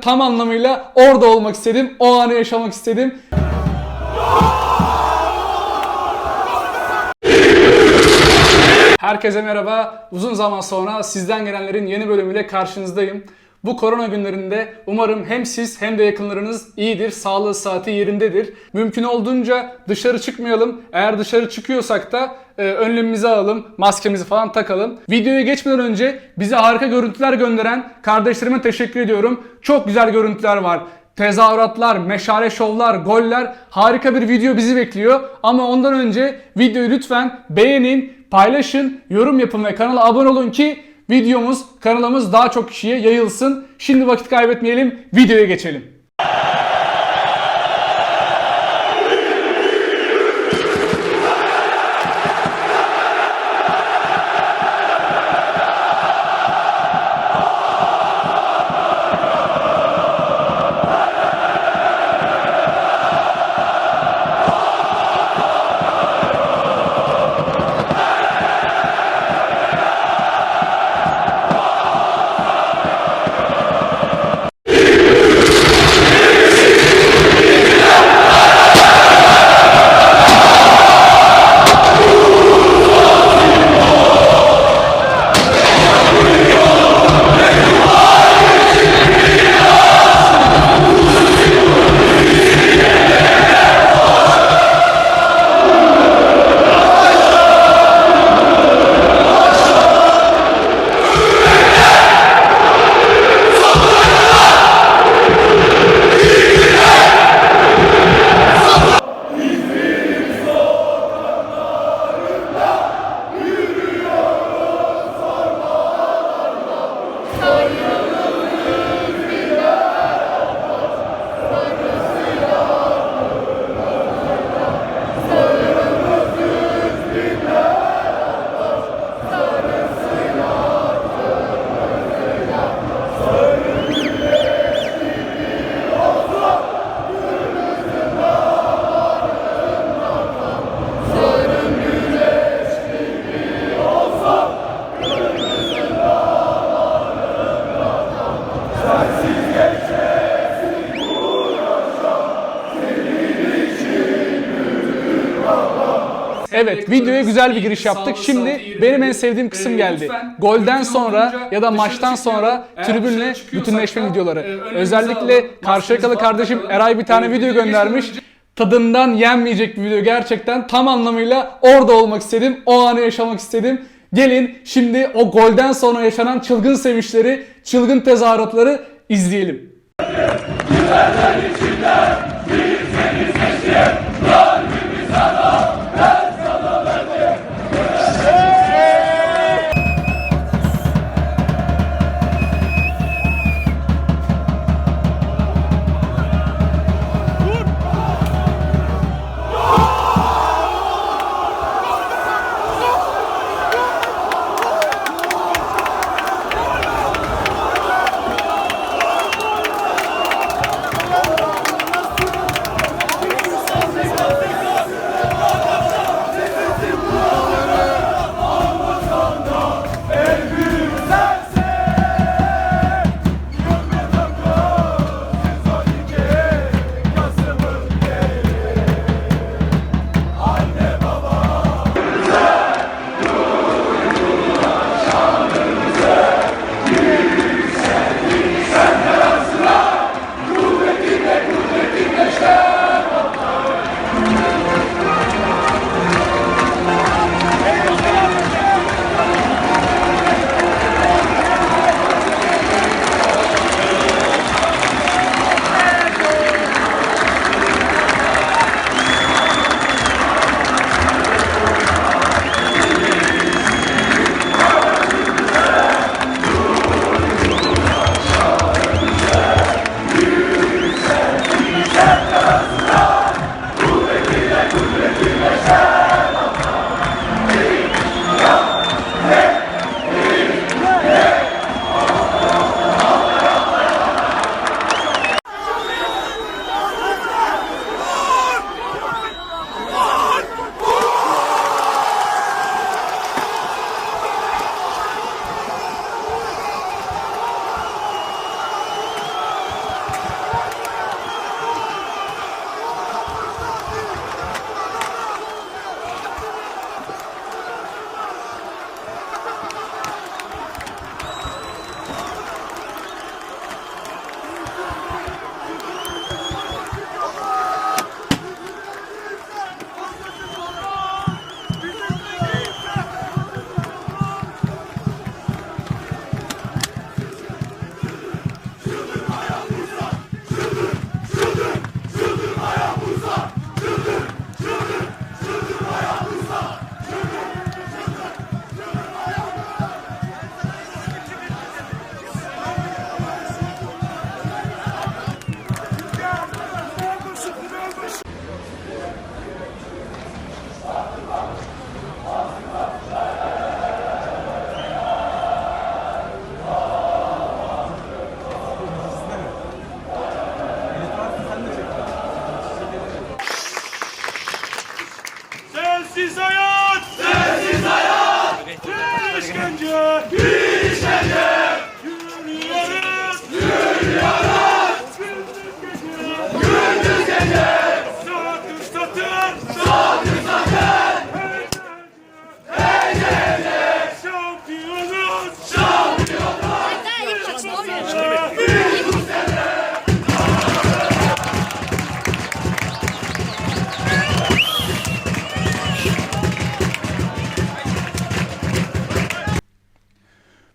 Tam anlamıyla orada olmak istedim. O anı yaşamak istedim. Herkese merhaba. Uzun zaman sonra sizden gelenlerin yeni bölümüyle karşınızdayım. Bu korona günlerinde umarım hem siz hem de yakınlarınız iyidir, sağlığı saati yerindedir. Mümkün olduğunca dışarı çıkmayalım. Eğer dışarı çıkıyorsak da e, önlemimizi alalım, maskemizi falan takalım. Videoya geçmeden önce bize harika görüntüler gönderen kardeşlerime teşekkür ediyorum. Çok güzel görüntüler var tezahüratlar, meşale şovlar, goller harika bir video bizi bekliyor. Ama ondan önce videoyu lütfen beğenin, paylaşın, yorum yapın ve kanala abone olun ki videomuz, kanalımız daha çok kişiye yayılsın. Şimdi vakit kaybetmeyelim, videoya geçelim. Evet, videoya güzel bir giriş yaptık. Şimdi benim en sevdiğim kısım geldi. Golden sonra ya da maçtan sonra tribünle bütünleşme videoları. Özellikle Karşıyakalı kardeşim Eray bir tane video göndermiş. Tadından yenmeyecek bir video gerçekten. Tam anlamıyla orada olmak istedim. O anı yaşamak istedim. Gelin şimdi o golden sonra yaşanan çılgın sevinçleri, çılgın tezahüratları izleyelim. Yıllardan içinden bir seni seçtim, kalbimi sana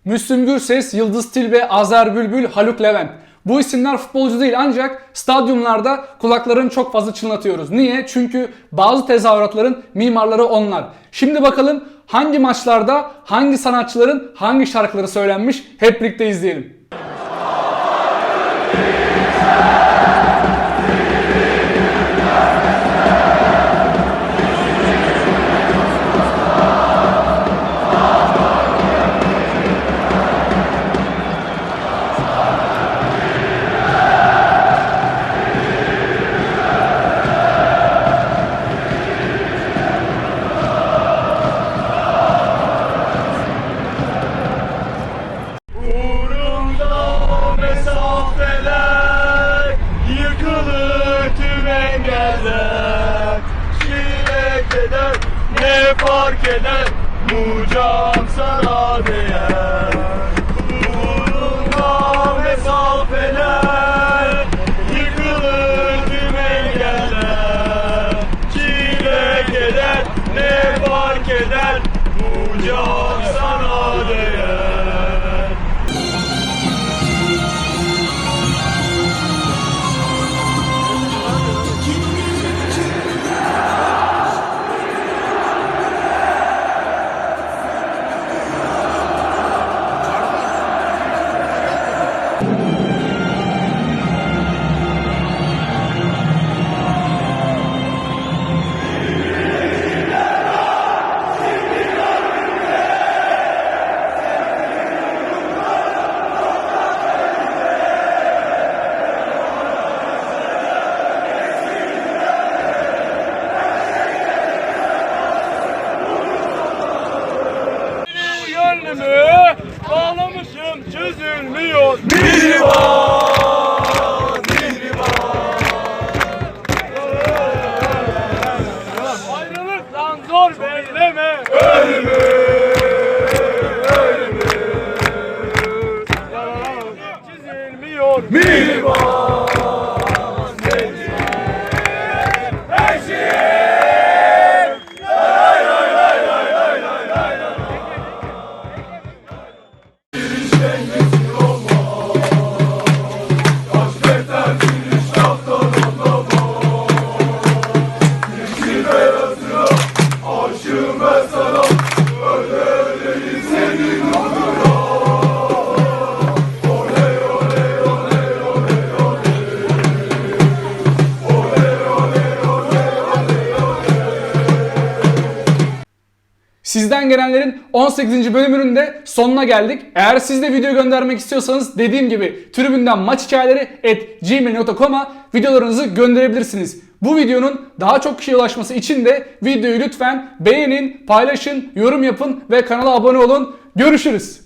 Müslüm Gürses, Yıldız Tilbe, Azer Bülbül, Haluk Levent. Bu isimler futbolcu değil ancak stadyumlarda kulaklarını çok fazla çınlatıyoruz. Niye? Çünkü bazı tezahüratların mimarları onlar. Şimdi bakalım hangi maçlarda hangi sanatçıların hangi şarkıları söylenmiş hep birlikte izleyelim. Eder Bu can sana değer gelenlerin 18. bölümünün de sonuna geldik. Eğer siz de video göndermek istiyorsanız dediğim gibi tribünden maç hikayeleri at gmail.com'a videolarınızı gönderebilirsiniz. Bu videonun daha çok kişiye ulaşması için de videoyu lütfen beğenin, paylaşın, yorum yapın ve kanala abone olun. Görüşürüz.